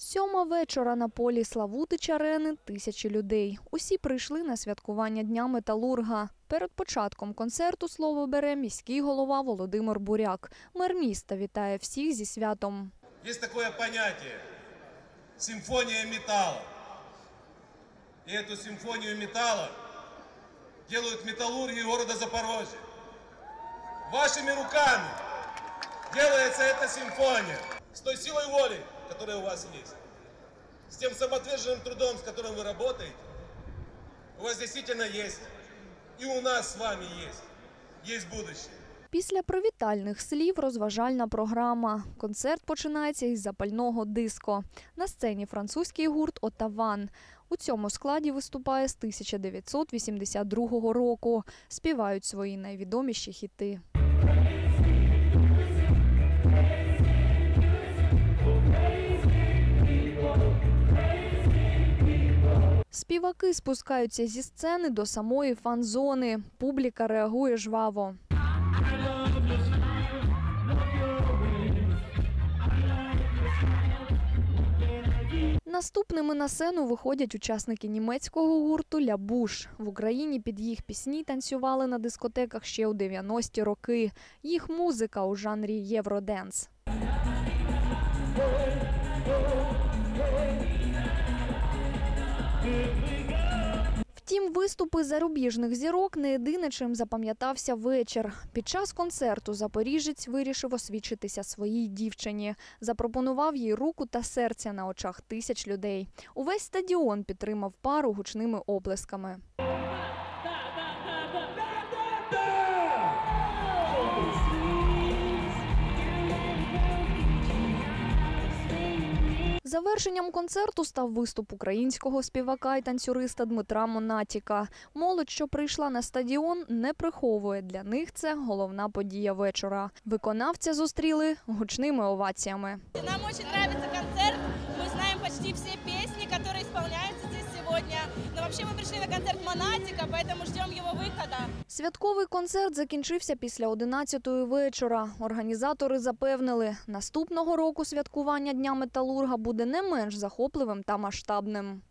Сьома вечора на полі Славутич арени тисячі людей. Усі прийшли на святкування Дня металурга. Перед початком концерту слово бере міський голова Володимир Буряк. Мер міста вітає всіх зі святом. Есть такое понятие – симфония металла. И эту симфонию металла делают металлурги города Запорожья. Вашими руками делается эта симфония С той силой воли, которая у вас есть. С тем самоотверженным трудом, с которым вы работаете. У вас действительно есть. И у нас с вами есть. Есть будущее. Після привітальних слів розважальна програма. Концерт починається із запального диско. На сцені французький гурт Отаван. У цьому складі виступає з 1982 року. Співають свої найвідоміші хіти. Співаки спускаються зі сцени до самої фан-зони. Публіка реагує жваво. Наступними на сцену виходять учасники німецького гурту Лябуш. В Україні під їх пісні танцювали на дискотеках ще у 90-ті роки. Їх музика у жанрі євроденс. Виступи зарубіжних зірок не єдине, чим запам'ятався вечір. Під час концерту запоріжець вирішив освічитися своїй дівчині. Запропонував їй руку та серця на очах тисяч людей. Увесь стадіон підтримав пару гучними оплесками. Завершенням концерту став виступ українського співака і танцюриста Дмитра Монатіка. Молодь, що прийшла на стадіон, не приховує. Для них це головна подія вечора. Виконавця зустріли гучними оваціями. Нам очень нравится концерт. Мы знаем почти все песни, которые исполняются здесь сегодня. Но вообще мы пришли на концерт Монатика, поэтому ждем его выхода. Святковий концерт закінчився після 11-ї вечора. Організатори запевнили, наступного року святкування Дня металурга буде не менш захопливим та масштабним.